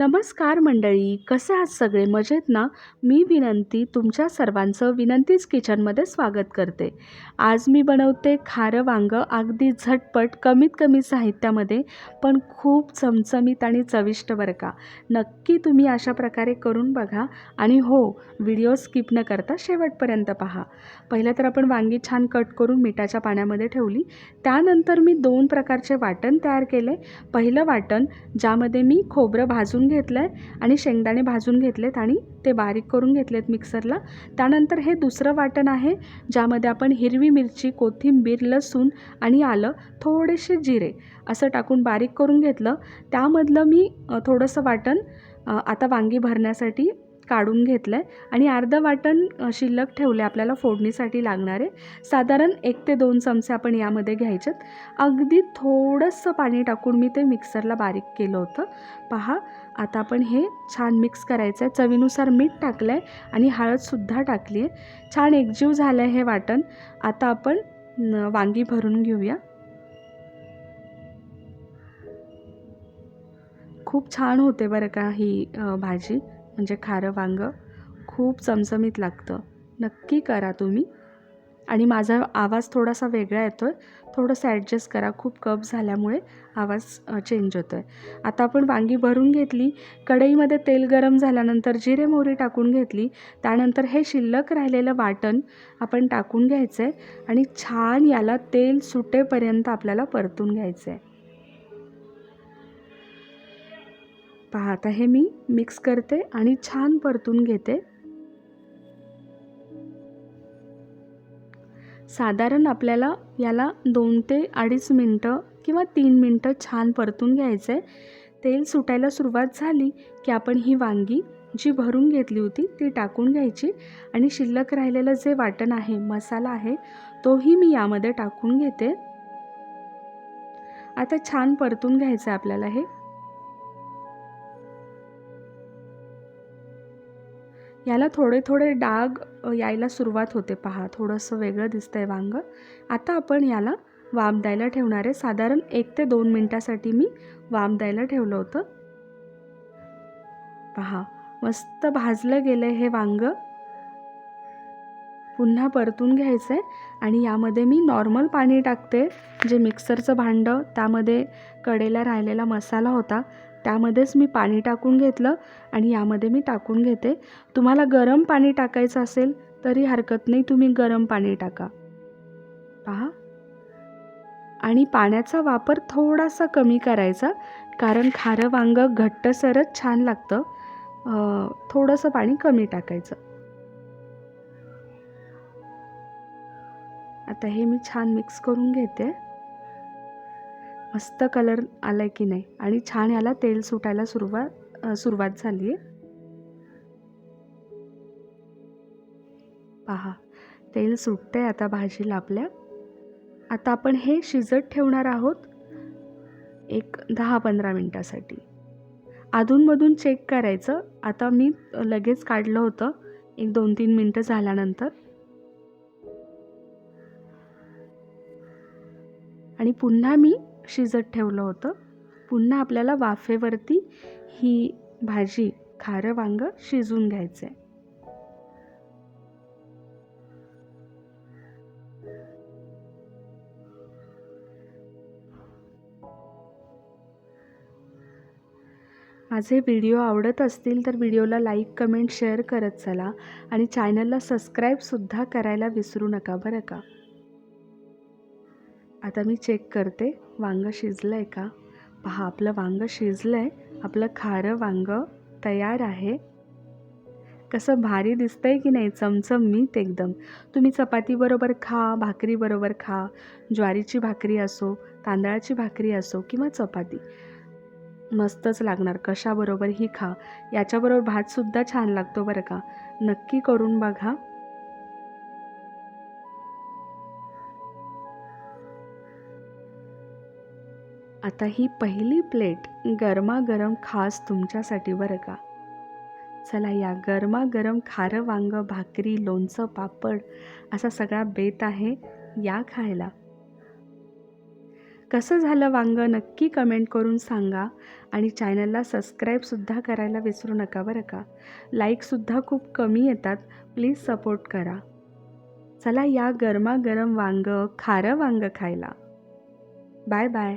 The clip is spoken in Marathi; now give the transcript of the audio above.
नमस्कार मंडळी कसे आहात सगळे? मजेत ना? मी विनंती तुमच्या सर्वांचं विनंतीच किचनमध्ये स्वागत करते. आज मी बनवते खारं वांगं अगदी झटपट कमीत कमी साहित्यामध्ये पण खूप चमचमीत आणि चविष्ट बरं का. नक्की तुम्ही अशा प्रकारे करून बघा आणि हो व्हिडिओ स्किप न करता शेवटपर्यंत पहा. पहिलं तर आपण वांगी छान कट करून मिठाच्या पाण्यामध्ये ठेवली. त्यानंतर मी दोन प्रकारचे वाटण तयार केले. पहिलं वाटण ज्यामध्ये मी खोबरं भाजून घेतलं आहे आणि शेंगदाणे भाजून घेतलेत आणि ते बारीक करून घेतलेत मिक्सरला. त्यानंतर हे दुसरं वाटण आहे ज्यामध्ये आपण हिरवी मिरची कोथिंबीर लसूण आणि आलं थोडेसे जिरे असं टाकून बारीक करून घेतलं. त्यामधलं मी थोडंसं वाटण आता वांगी भरण्यासाठी काढून घेतलं आहे आणि अर्धं वाटण शिल्लक शिल्लक ठेवले आपल्याला फोडणीसाठी लागणारे. साधारण एक ते दोन चमचे आपण यामध्ये घ्यायचे अगदी थोडंसं पाणी टाकून मी ते मिक्सरला बारीक केलं होतं. पहा आता आपण हे छान मिक्स करायचं आहे चवीनुसार मीठ टाकलं आहे आणि हळदसुद्धा टाकली आहे छान एकजीव झालं आहे हे वाटण. आता आपण वांगी भरून घेऊया. खूप छान होते बरं का ही भाजी. म्हणजे खारं वांगं खूप चमचमीत लागतं. नक्की करा तुम्ही. आणि माझा आवाज थोडासा वेगळा येतो आहे थोडंसं ॲडजस्ट करा. खूप कप झाल्यामुळे आवाज चेंज होतो आहे आता आपण वांगी भरून घेतली. कढईमध्ये तेल गरम झाल्यानंतर जिरे मोहरी टाकून घेतली. त्यानंतर हे शिल्लक राहिलेलं वाटण आपण टाकून घ्यायचं आहे आणि छान याला तेल सुटेपर्यंत आपल्याला परतून घ्यायचं आहे पहा आता हे मी. मिक्स करते आणि छान परतून घेते. साधारण आपल्याला याला दोन ते अडीच मिनटं किंवा तीन मिनटं छान परतून घ्यायचं आहे तेल सुटायला सुरुवात झाली की आपण ही वांगी जी भरून घेतली होती ती टाकून घ्यायची आणि शिल्लक राहिलेलं जे वाटण आहे मसाला आहे तोही मी यामध्ये टाकून घेते. आता छान परतून घ्यायचं आहे आपल्याला हे. याला थोडे थोडे डाग यायला सुरुवात होते पहा. थोडंसं वेगळं दिसतंय वांग. आता आपण याला वाम द्यायला ठेवणार आहे. साधारण एक ते दोन मिनटासाठी मी वाम द्यायला ठेवलं होतं. पहा मस्त भाजलं गेलं हे वांग. पुन्हा परतून घ्यायचं आहे आणि यामध्ये मी नॉर्मल पाणी टाकते. जे मिक्सरचं भांडं त्यामध्ये कडेला राहिलेला मसाला होता त्यामध्येच मी पाणी टाकून घेतलं आणि यामध्ये मी टाकून घेते. तुम्हाला गरम पाणी टाकायचं असेल तरी हरकत नाही तुम्ही गरम पाणी टाका. पहा. आणि पाण्याचा वापर थोडासा कमी करायचा कारण खारं वांगं घट्टसरच छान लागतं. थोडंसं पाणी कमी टाकायचं. आता हे मी छान मिक्स करून घेते. मस्त कलर आला आहे की नाही? आणि छान याला तेल सुटायला सुरुवात सुरुवात झाली आहे. पहा तेल सुटते आता भाजीला आपल्या. आता आपण हे शिजत ठेवणार आहोत एक दहा पंधरा मिनटासाठी. अधूनमधून चेक करायचं. आता मी लगेच काढलं होतं. एक दोन तीन मिनटं झाल्यानंतर. आणि पुन्हा मी शिजत ठेवलं होतं. पुन्हा आपल्याला वाफेवरती ही भाजी खारं वांगं शिजून घ्यायचं आहे माझे व्हिडिओ आवडत असतील तर व्हिडिओला लाईक कमेंट शेअर करत चला आणि चॅनलला सबस्क्राईबसुद्धा करायला विसरू नका बरं का? आता मी चेक करते. वांगं शिजलं आहे का? पहा आपलं वांगं शिजलं आहे आपलं खारं वांगं तयार आहे. कसं भारी दिसतं आहे की नाही? चमचमीत एकदम. तुम्ही चपातीबरोबर खा भाकरीबरोबर खा. ज्वारीची भाकरी असो तांदळाची भाकरी असो किंवा चपाती. मस्तच लागणार. कशाबरोबर ही खा. याच्याबरोबर भातसुद्धा छान लागतो बरं का? नक्की करून बघा. आता ही पहिली प्लेट गरमागरम खास तुमच्यासाठी बरं का? चला या गरमागरम खारं वांगं भाकरी लोणचं पापड असा सगळा बेत आहे या खायला. कसं झालं वांगं? नक्की कमेंट करून सांगा आणि चॅनलला सबस्क्राईबसुद्धा करायला विसरू नका बरं का? लाईकसुद्धा खूप कमी येतात. प्लीज सपोर्ट करा. चला या गरमागरम वांगं खारं वांगं खायला. Bye bye